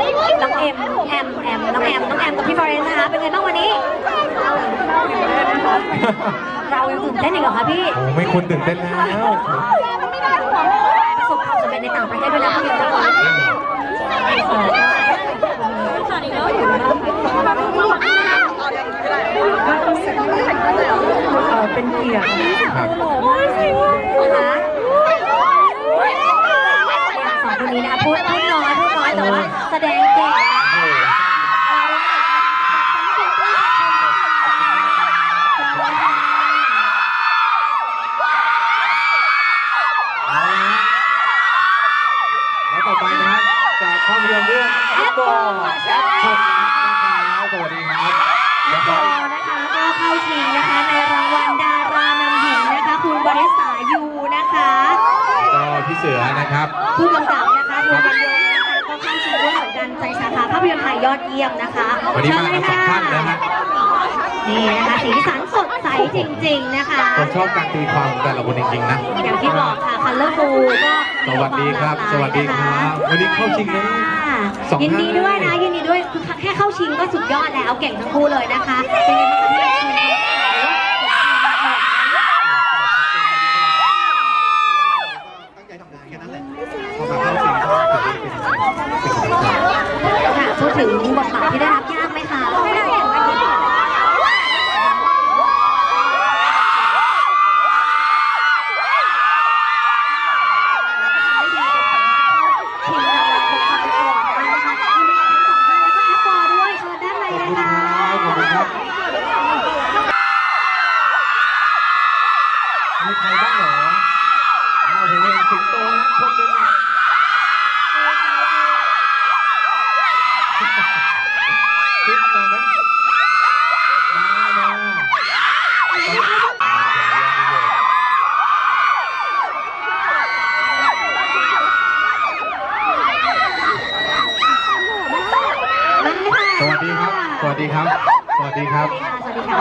อมแอมน้องแอมน้องแอมกับพี่ฟอเรนซ์นะคะ เป็นไงบ้างวันนี้ เรายังตื่นเต้นอีกเหรอคะพี่โอ้ไม่ควรตื่นเต้นแล้ว ประสบความสำเร็จในต่างประเทศด้วยนะพี่แล้วก็เต่อไปนะฮะจากภาพยนตร์เรื่องแอปโบแอปชมนะครับสวัสดีครับแล้วก็นะคะก็เข้าชิงนะคะในรางวัลดารานำหญิงนะคะ คุณบริษายูนะคะก็พี่เสือนะครับผู้กำกับนะคะคุณบรรยงนะคะก็เข้าชิงด้วยเหมือนกันในสาขาภาพยนตร์ไทยยอดเยี่ยมนะคะวันนี้มากันสองท่านนะฮะนี่นะคะสีสัน จริงๆนะคะ ผมชอบการตีความของแต่ละคนจริงๆนะอย่างที่บอกค่ะคัลเลอร์ฟูก็สวัสดีครับ สวัสดีครับ วันนี้เข้าชิงนะสองยินท่านดีด้วยนะยินดีด้วยคือแค่เข้าชิงก็สุดยอดแล้วเก่งทั้งคู่เลยนะคะเป็นไงบ้างคะพี่ ตั้งใจทำงานแค่นั้นแหละพอมาเข้าสิ่งก็ถือว่าเป็นสิ่งสำคัญ ค่ะพูดถึงบทบาทที่ได้รับยากไหมคะไม่ได้อย่างไรชิงรางวัลคนฟังก่อนนะคะยินดีกับทั้งสองท่านแล้วก็แอปปอด้วยเชิญด้านใน ขอบ เลย คุณค ค่ะ รับ ขอบคุณครับ มีใครบ้างเหรออ้าวผมเห็นสิงโตนะคนหนึงอะคิดมาไหมมามาสวัสดี ครับ สวัสดีครับ สวัสดีครับ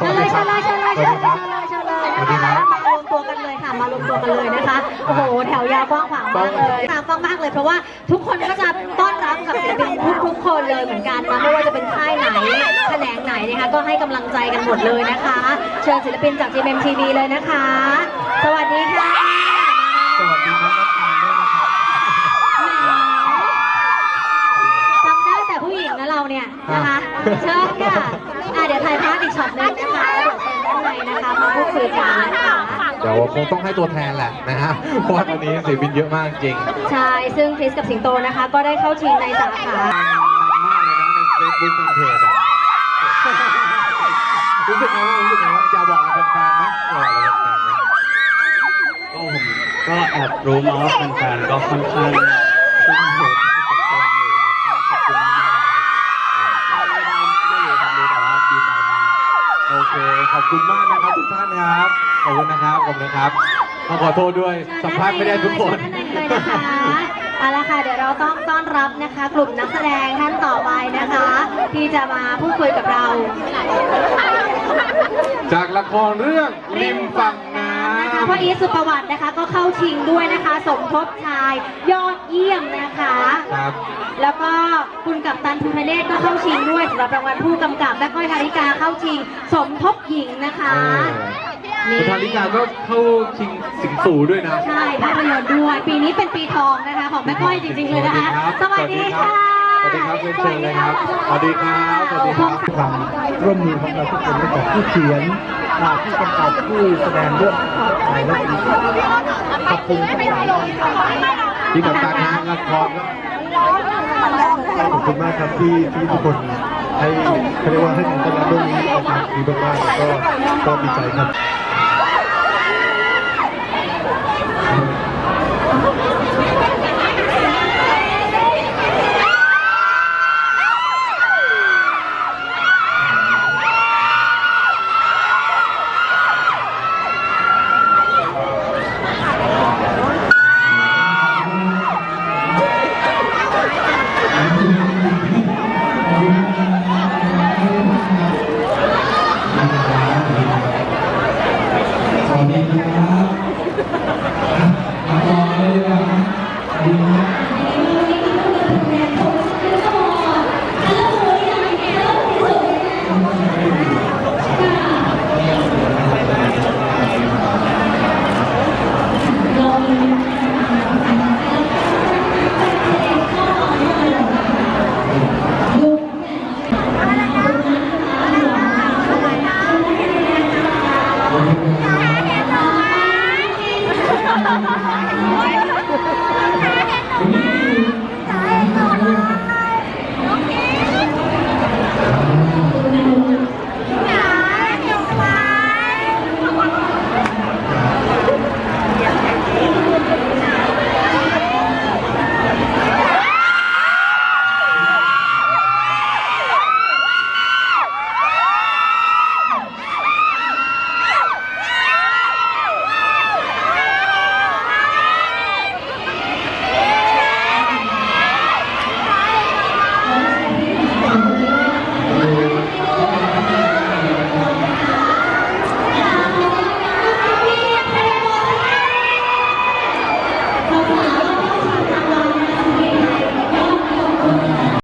สวัสดีค่ะเชิญเลยเชิญเลยเชิญเลยเชิญเลยเชิญเลยเชิญเลยนะคะมารวมตัวกันเลยค่ะ มารวมตัวกันเลยนะคะ โอ้โห แถวยาวกว้างขวางมากเลยตามฟังมากเลย เพราะว่าทุกคนก็จะต้อนรับกับศิลปินทุกๆคนเลยเหมือนกันนะ ไม่ว่าจะเป็นค่ายไหน แขนงไหนนะคะ ก็ให้กำลังใจกันหมดเลยนะคะ เชิญศิลปินจาก GMMTV เลยนะคะ สวัสดีค่ะ นะเราเนี่ยนะคะเชิญค่ะอะเดี๋ยวถ่ายภาพอีกช็อตหนึงนะคะแล้วเดี๋ยวเชิญด้านในนะคะมาพูดคุยกันนะคะเดี๋ยวคงต้องให้ตัวแทนแหละนะฮะเพราะว่าตอนนี้ศิลปินเยอะมากจริง ใช่ซึ่งคริสกับสิงโตนะคะ ก็ได้เข้าชิงในสาขา มากเลยนะในเฟซบุ๊กแฟนเพจอะรู้สึกไงบ้างรู้สึกไงบ้างจะบอกอะไรแฟนๆไหมจะบอกอะไรแฟนๆไหมก็ผมก็แอบรู้มาว่าแฟนๆก็ค่อนข้างชุ่มหัว ขอบคุณมากนะครับทุกท่านนะครับ ขอบคุณนะครับ ขอบคุณนะครับต้องขอโทษด้วย สัมภาษณ์ไม่ได้ทุกคนเชิญด้านในเลยนะคะเอาละค่ะ เดี๋ยวเราต้องต้อนรับนะคะ กลุ่มนักแสดงท่านต่อไปนะคะ ที่จะมาพูดคุยกับเรา จากละครเรื่องริมฝั่งน้นะคะ พ่ออีทสุประวัตินะคะ ก็เข้าชิงด้วยนะคะ สมทบชายยอดเยี่ยมนะคะำครับ แล้วก็คุณกับตันภูมิเนศก็เข้าชิงด้วยสำหรับรางวัลผู้กำกับและก้อยธาริกาเข้าชิง สมทบหญิงนะคะเออคุณธาริกาก็เข้าชิงสิงสู่ด้วยนะ ใช่ภาพยนตร์ด้วย ปีนี้เป็นปีทองนะคะ ของแม่ก้อยจริงๆเลยนะคะ สวัสดีค่ะส วัสดีครับเชิญเชิญเลยครับสวัสดีครับสวัสดีครับความร่วมมือของเราทุกคนตั้งแต่ผู้เขียนอ่าผู้กำกับผู้แสดงเรื่องถ่ายและอีกขอบคุณทุกท่านที่กับการงานละครขอบคุณมากครับที่ที่ทุกคนให้เขาเรียกว่าให้การต้อนรับเรื่องนี้ออกมาดีมากๆก็ก็ดีใจครับ